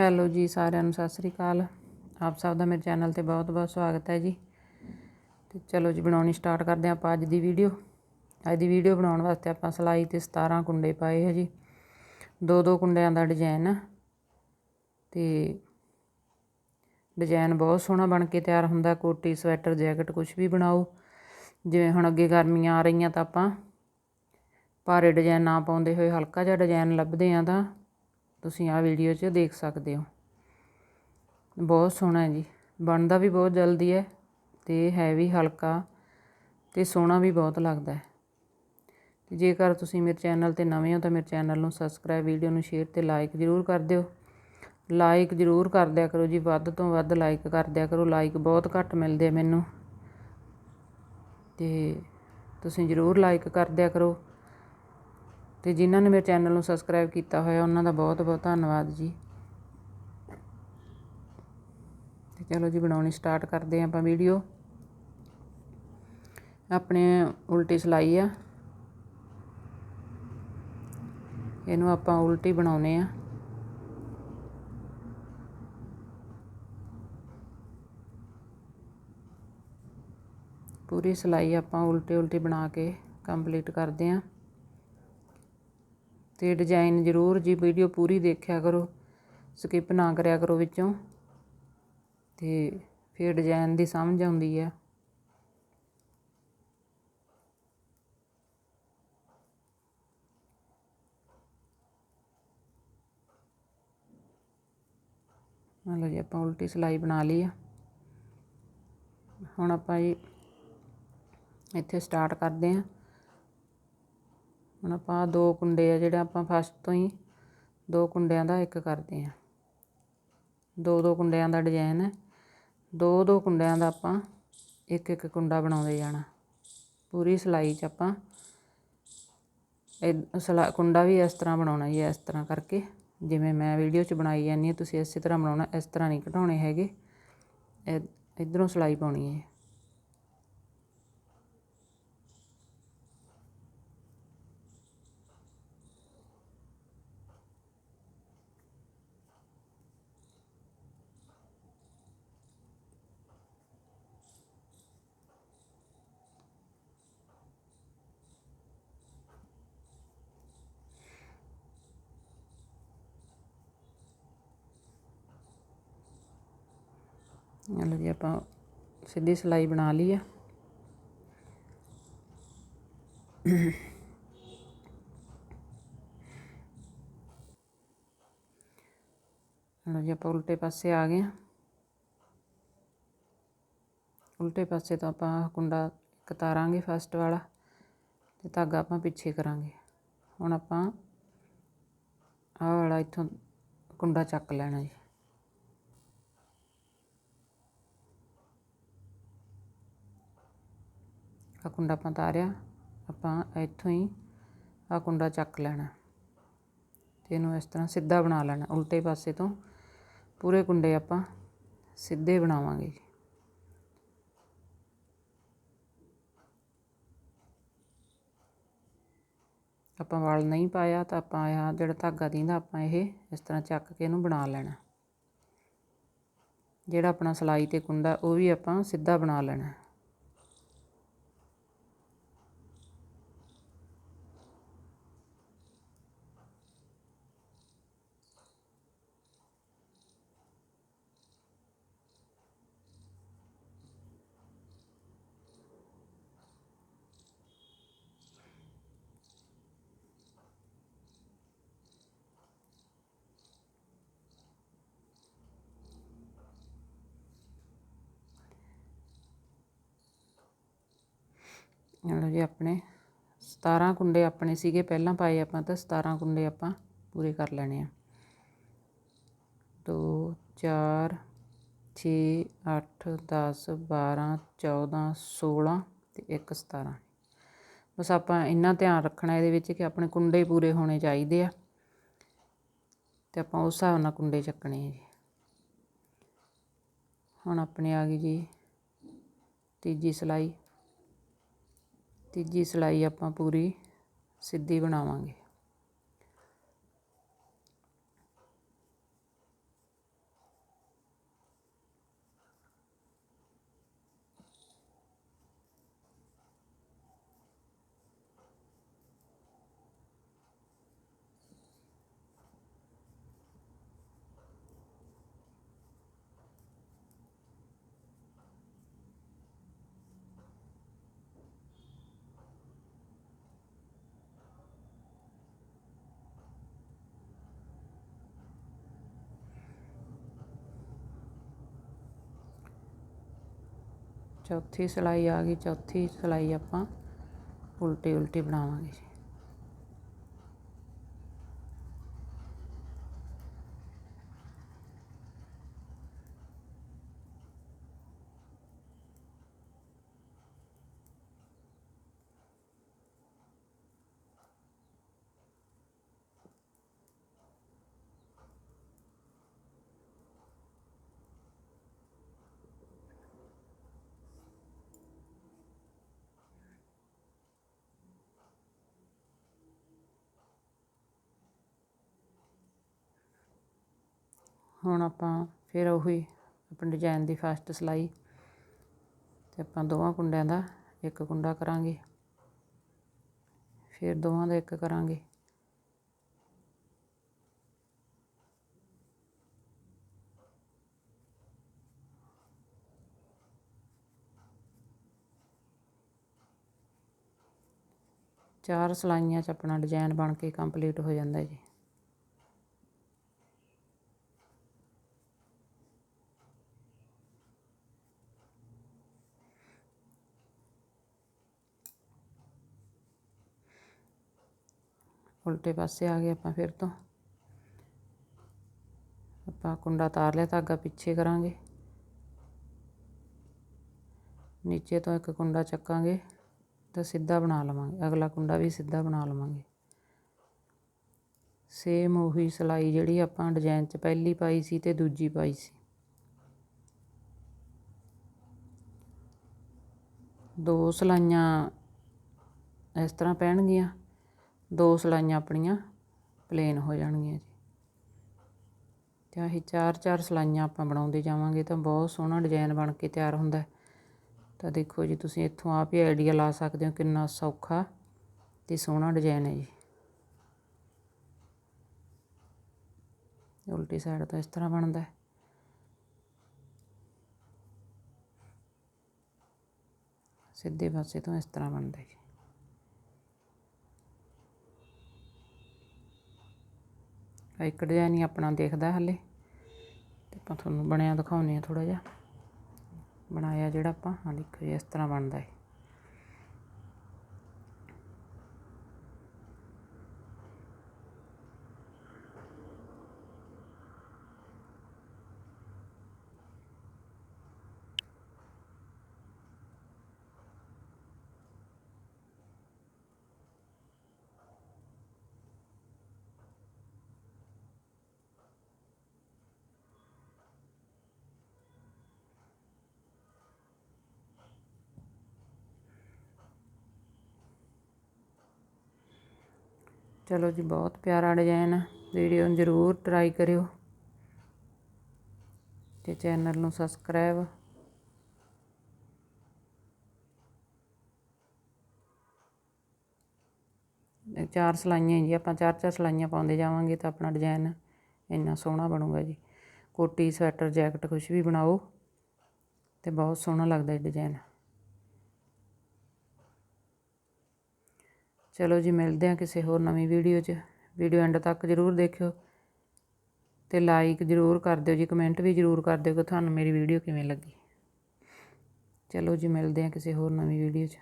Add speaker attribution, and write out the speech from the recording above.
Speaker 1: Hello ਜੀ ਸਾਰਿਆਂ ਨੂੰ ਸਤਿ ਸ੍ਰੀ ਅਕਾਲ। ਆਪ ਸਭ ਦਾ ਮੇਰੇ ਚੈਨਲ ਤੇ ਬਹੁਤ-ਬਹੁਤ ਸਵਾਗਤ ਹੈ ਜੀ। ਤੇ ਚਲੋ ਜੀ ਬਣਾਉਣੀ ਸਟਾਰਟ ਕਰਦੇ ਹਾਂ ਆਪਾਂ ਅੱਜ ਦੀ ਵੀਡੀਓ। ਅੱਜ ਦੀ ਵੀਡੀਓ ਬਣਾਉਣ ਵਾਸਤੇ ਆਪਾਂ ਸਲਾਈ ਤੇ 17 ਕੁੰਡੇ ਪਾਏ ਹੈ ਜੀ। ਦੋ ਦੋ ਕੁੰਡਿਆਂ ਦਾ ਡਿਜ਼ਾਈਨ ਆ। ਤੇ ਡਿਜ਼ਾਈਨ ਬਹੁਤ ਸੋਹਣਾ ਬਣ ਕੇ ਤਿਆਰ ਹੁੰਦਾ। ਕੋਟੀ, ਸਵੈਟਰ, ਜੈਕਟ ਕੁਝ ਵੀ ਬਣਾਓ। ਜਿਵੇਂ ਹੁਣ ਅੱਗੇ ਗਰਮੀਆਂ ਆ ਰਹੀਆਂ ਤਾਂ ਆਪਾਂ ਭਾਰੇ ਡਿਜ਼ਾਈਨ ਨਾ ਪਾਉਂਦੇ ਹੋਏ ਹਲਕਾ ਜਿਹਾ ਡਿਜ਼ਾਈਨ ਲੱਭਦੇ ਆ ਤਾਂ ਤੁਸੀਂ ਆਹ ਵੀਡੀਓ 'ਚ ਦੇਖ ਸਕਦੇ ਹੋ। ਬਹੁਤ ਸੋਹਣਾ ਹੈ ਜੀ। ਬਣਦਾ ਵੀ ਬਹੁਤ ਜਲਦੀ ਹੈ ਤੇ ਹੈ ਵੀ ਹਲਕਾ ਤੇ ਸੋਹਣਾ ਵੀ ਬਹੁਤ ਲੱਗਦਾ ਹੈ। ਤੇ ਜੇਕਰ ਤੁਸੀਂ ਮੇਰੇ ਚੈਨਲ ਤੇ ਨਵੇਂ ਹੋ ਤਾਂ ਮੇਰੇ ਚੈਨਲ ਨੂੰ ਸਬਸਕ੍ਰਾਈਬ ਵੀਡੀਓ ਨੂੰ ਸ਼ੇਅਰ ਤੇ ਲਾਈਕ ਜ਼ਰੂਰ ਕਰ ਦਿਓ। ਲਾਈਕ ਜ਼ਰੂਰ ਕਰ ਦਿਆ ਕਰੋ ਜੀ। ਵੱਧ ਤੋਂ ਵੱਧ ਲਾਈਕ ਕਰ ਦਿਆ ਕਰੋ। ਲਾਈਕ ਬਹੁਤ ਘੱਟ ਮਿਲਦੇ ਆ ਮੈਨੂੰ। ਤੇ ਤੁਸੀਂ ਜ਼ਰੂਰ ਲਾਈਕ ਕਰ ਦਿਆ ਕਰੋ। ਅਤੇ ਜਿਨ੍ਹਾਂ ਨੇ ਮੇਰੇ ਚੈਨਲ ਨੂੰ ਸਬਸਕ੍ਰਾਈਬ ਕੀਤਾ ਹੋਇਆ, ਉਹਨਾਂ ਦਾ ਬਹੁਤ ਬਹੁਤ ਧੰਨਵਾਦ ਜੀ। ਤੇ ਚਲੋ ਜੀ, ਬਣਾਉਣੀ ਸਟਾਰਟ ਕਰਦੇ ਹਾਂ ਆਪਾਂ ਵੀਡੀਓ ਆਪਣੇ ਉਲਟੀ ਸਲਾਈ ਆ। ਇਹਨੂੰ ਆਪਾਂ ਉਲਟੀ ਬਣਾਉਨੇ ਆ। ਪੂਰੀ ਸਲਾਈ ਆਪਾਂ ਉਲਟੀ ਉਲਟੀ ਬਣਾ ਕੇ ਕੰਪਲੀਟ ਕਰਦੇ ਆਂ ਅਤੇ ਡਿਜ਼ਾਇਨ ਜ਼ਰੂਰ ਜੀ ਵੀਡੀਓ ਪੂਰੀ ਦੇਖਿਆ ਕਰੋ ਸਕਿਪ ਨਾ ਕਰਿਆ ਕਰੋ ਵਿੱਚੋਂ। ਅਤੇ ਫਿਰ ਡਿਜ਼ਾਇਨ ਦੀ ਸਮਝ ਆਉਂਦੀ ਹੈ ਲਓ ਜੀ, ਆਪਾਂ ਉਲਟੀ ਸਲਾਈ ਬਣਾ ਲਈ ਆ। ਹੁਣ ਆਪਾਂ ਜੀ ਇੱਥੇ ਸਟਾਰਟ ਕਰਦੇ ਹਾਂ ਹੁਣ ਆਪਾਂ ਦੋ ਕੁੰਡੇ ਆ ਜਿਹੜੇ ਆਪਾਂ ਫਸਟ ਤੋਂ ਹੀ ਦੋ ਕੁੰਡਿਆਂ ਦਾ ਇੱਕ ਕਰਦੇ ਆ ਦੋ ਦੋ ਕੁੰਡਿਆਂ ਦਾ ਡਿਜ਼ਾਈਨ ਹੈ। ਦੋ ਦੋ ਕੁੰਡਿਆਂ ਦਾ ਆਪਾਂ ਇੱਕ ਇੱਕ ਕੁੰਡਾ ਬਣਾਉਂਦੇ ਜਾਣਾ। ਪੂਰੀ ਸਿਲਾਈ 'ਚ ਆਪਾਂ ਇਹ ਸਲਾ ਕੁੰਡਾ ਵੀ ਇਸ ਤਰ੍ਹਾਂ ਬਣਾਉਣਾ ਜੀ ਇਸ ਤਰ੍ਹਾਂ ਕਰਕੇ। ਜਿਵੇਂ ਮੈਂ ਵੀਡੀਓ 'ਚ ਬਣਾਈ ਜਾਂਦੀ ਹਾਂ, ਤੁਸੀਂ ਇਸੇ ਤਰ੍ਹਾਂ ਬਣਾਉਣਾ, ਇਸ ਤਰ੍ਹਾਂ ਨਹੀਂ ਘਟਾਉਣੇ ਹੈਗੇ। ਇਧਰੋਂ ਸਲਾਈ ਪਾਉਣੀ ਹੈ। ਲਓ ਜੀ ਆਪਾਂ ਸਿੱਧੀ ਸਲਾਈ ਬਣਾ ਲਈ ਆ। ਲਓ ਜੀ ਆਪਾਂ ਉਲਟੇ ਪਾਸੇ ਆ ਗਏ ਉਲਟੇ ਪਾਸੇ ਤੋਂ ਆਪਾਂ ਕੁੰਡਾ ਕਤਾਰਾਂਗੇ ਫਸਟ ਵਾਲਾ ਤੇ ਧਾਗਾ ਆਪਾਂ ਪਿੱਛੇ ਕਰਾਂਗੇ। ਹੁਣ ਆਪਾਂ ਆਹ ਵਾਲਾ ਇੱਥੋਂ ਕੁੰਡਾ ਚੱਕ ਲੈਣਾ ਜੀ। ਆ ਕੁੰਡਾ ਆਪਾਂ ਤਾਰਿਆ, ਆਪਾਂ ਇੱਥੋਂ ਹੀ ਆ ਕੁੰਡਾ ਚੱਕ ਲੈਣਾ ਤੇ ਇਹਨੂੰ ਇਸ ਤਰ੍ਹਾਂ ਸਿੱਧਾ ਬਣਾ ਲੈਣਾ, ਉਲਟੇ ਪਾਸੇ ਤੋਂ ਪੂਰੇ ਕੁੰਡੇ ਆਪਾਂ ਸਿੱਧੇ ਬਣਾਵਾਂਗੇ ਆਪਾਂ ਵਾਲ ਨਹੀਂ ਪਾਇਆ ਤਾਂ ਆਪਾਂ ਇਹ ਜਿਹੜਾ ਧਾਗਾ ਦਿੰਦਾ ਆਪਾਂ ਇਹ ਇਸ ਤਰ੍ਹਾਂ ਚੱਕ ਕੇ ਇਹਨੂੰ ਬਣਾ ਲੈਣਾ। ਜਿਹੜਾ ਆਪਣਾ ਸਲਾਈ ਤੇ ਕੁੰਡਾ ਉਹ ਵੀ ਆਪਾਂ ਸਿੱਧਾ ਬਣਾ ਲੈਣਾ। ਲਓ ਜੀ ਆਪਣੇ 17 ਕੁੰਡੇ ਆਪਣੇ ਸੀਗੇ, ਪਹਿਲਾਂ ਪਾਏ ਆਪਾਂ ਤਾਂ 17 ਕੁੰਡੇ ਆਪਾਂ ਪੂਰੇ ਕਰ ਲੈਣੇ ਆ। 2 4 6 8 10 12 14 16 ਤੇ 1 17 ਬਸ ਆਪਾਂ ਇੰਨਾ ਧਿਆਨ ਰੱਖਣਾ ਇਹਦੇ ਵਿੱਚ ਕਿ ਆਪਣੇ ਕੁੰਡੇ ਪੂਰੇ ਹੋਣੇ ਚਾਹੀਦੇ ਆ ਤੇ ਆਪਾਂ ਉਸ ਹਿਸਾਬ ਨਾਲ ਕੁੰਡੇ ਚੱਕਣੇ ਆ ਜੀ। ਹੁਣ ਆਪਣੇ ਆ ਗਈ ਜੀ ਤੀਜੀ ਸਲਾਈ। ਤੀਜੀ ਸਿਲਾਈ ਆਪਾਂ ਪੂਰੀ ਸਿੱਧੀ ਬਣਾਵਾਂਗੇ। ਚੌਥੀ ਸਿਲਾਈ ਆ ਗਈ ਚੌਥੀ ਸਿਲਾਈ ਆਪਾਂ ਉਲਟੀ ਉਲਟੀ ਬਣਾਵਾਂਗੇ ਹੁਣ ਆਪਾਂ ਫਿਰ ਉਹੀ ਆਪਣੇ ਡਿਜ਼ਾਇਨ ਦੀ ਫਸਟ ਸਿਲਾਈ ਤੇ ਆਪਾਂ ਦੋਵਾਂ ਕੁੰਡਿਆਂ ਦਾ ਇੱਕ ਕੁੰਡਾ ਕਰਾਂਗੇ। ਫਿਰ ਦੋਵਾਂ ਦਾ ਇੱਕ ਕਰਾਂਗੇ। ਚਾਰ ਸਲਾਈਆਂ 'ਚ ਆਪਣਾ ਡਿਜ਼ਾਈਨ ਬਣ ਕੇ ਕੰਪਲੀਟ ਹੋ ਜਾਂਦਾ ਜੀ। ਉਲਟੇ ਪਾਸੇ ਆ ਗਏ ਆਪਾਂ ਫਿਰ ਤੋਂ। ਆਪਾਂ ਕੁੰਡਾ ਤਾਰ ਲਿਆ ਧਾਗਾ ਪਿੱਛੇ ਕਰਾਂਗੇ। ਨੀਚੇ ਤੋਂ ਇੱਕ ਕੁੰਡਾ ਚੱਕਾਂਗੇ ਤਾਂ ਸਿੱਧਾ ਬਣਾ ਲਵਾਂਗੇ। ਅਗਲਾ ਕੁੰਡਾ ਵੀ ਸਿੱਧਾ ਬਣਾ ਲਵਾਂਗੇ। ਸੇਮ ਉਹੀ ਸਿਲਾਈ ਜਿਹੜੀ ਆਪਾਂ ਡਿਜ਼ਾਈਨ 'ਚ ਪਹਿਲੀ ਪਾਈ ਸੀ ਤੇ ਦੂਜੀ ਪਾਈ ਸੀ। ਦੋ ਸਲਾਈਆਂ ਇਸ ਤਰ੍ਹਾਂ ਪੈਣਗੀਆਂ। ਦੋ ਸਲਾਈਆਂ ਆਪਣੀਆਂ ਪਲੇਨ ਹੋ ਜਾਣਗੀਆਂ ਜੀ। ਤੇ ਆਹੀ ਚਾਰ ਚਾਰ ਸਲਾਈਆਂ ਆਪਾਂ ਬਣਾਉਂਦੇ ਜਾਵਾਂਗੇ ਤਾਂ ਬਹੁਤ ਸੋਹਣਾ ਡਿਜ਼ਾਈਨ ਬਣ ਕੇ ਤਿਆਰ ਹੁੰਦਾ ਤਾਂ ਦੇਖੋ ਜੀ, ਤੁਸੀਂ ਇੱਥੋਂ ਆਪ ਹੀ ਆਈਡੀਆ ਲਾ ਸਕਦੇ ਹੋ ਕਿੰਨਾ ਸੌਖਾ ਤੇ ਸੋਹਣਾ ਡਿਜ਼ਾਈਨ ਹੈ ਜੀ। ਉਲਟੀ ਸਾਈਡ ਤੋਂ ਇਸ ਤਰ੍ਹਾਂ ਬਣਦਾ ਹੈ। ਸਿੱਧੇ ਪਾਸੇ ਤੋਂ ਇਸ ਤਰ੍ਹਾਂ ਬਣਦਾ ਜੀ ਇੱਕ ਡਿਜ਼ਾਈਨ ਹੀ ਆਪਣਾ ਦੇਖਦਾ ਹਲੇ। ਤੇ ਆਪਾਂ ਤੁਹਾਨੂੰ ਬਣਿਆ ਦਿਖਾਉਂਦੇ ਆ ਥੋੜਾ ਜਿਹਾ। ਬਣਾਇਆ ਜਿਹੜਾ ਆਪਾਂ ਹਾਂ ਦੇਖੋ ਜੀ, ਇਸ ਤਰ੍ਹਾਂ ਬਣਦਾ ਹੈ। ਚਲੋ ਜੀ, ਬਹੁਤ ਪਿਆਰਾ ਡਿਜ਼ਾਈਨ ਹੈ ਵੀਡੀਓ ਨੂੰ ਜ਼ਰੂਰ ਟਰਾਈ ਕਰਿਓ ਤੇ ਚੈਨਲ ਨੂੰ ਸਬਸਕ੍ਰਾਈਬ ਚਾਰ ਸਲਾਈਆਂ ਜੀ, ਆਪਾਂ ਚਾਰ ਚਾਰ ਸਲਾਈਆਂ ਪਾਉਂਦੇ ਜਾਵਾਂਗੇ ਤਾਂ ਆਪਣਾ ਡਿਜ਼ਾਈਨ ਇੰਨਾ ਸੋਹਣਾ ਬਣੂਗਾ ਜੀ। ਕੋਟੀ, ਸਵੈਟਰ, ਜੈਕਟ ਕੁਝ ਵੀ ਬਣਾਓ ਤੇ ਬਹੁਤ ਸੋਹਣਾ ਲੱਗਦਾ ਇਹ ਡਿਜ਼ਾਈਨ ਚਲੋ ਜੀ, ਮਿਲਦੇ ਹਾਂ ਕਿਸੇ ਹੋਰ ਨਵੀਂ ਵੀਡੀਓ 'ਚ। ਵੀਡੀਓ ਐਂਡ ਤੱਕ ਜ਼ਰੂਰ ਦੇਖਿਓ ਤੇ ਲਾਈਕ ਜ਼ਰੂਰ ਕਰ ਦਿਓ ਜੀ ਕਮੈਂਟ ਵੀ ਜ਼ਰੂਰ ਕਰ ਦਿਓ ਕਿ ਤੁਹਾਨੂੰ ਮੇਰੀ ਵੀਡੀਓ ਕਿਵੇਂ ਲੱਗੀ। ਚਲੋ ਜੀ, ਮਿਲਦੇ ਹਾਂ ਕਿਸੇ ਹੋਰ ਨਵੀਂ ਵੀਡੀਓ 'ਚ।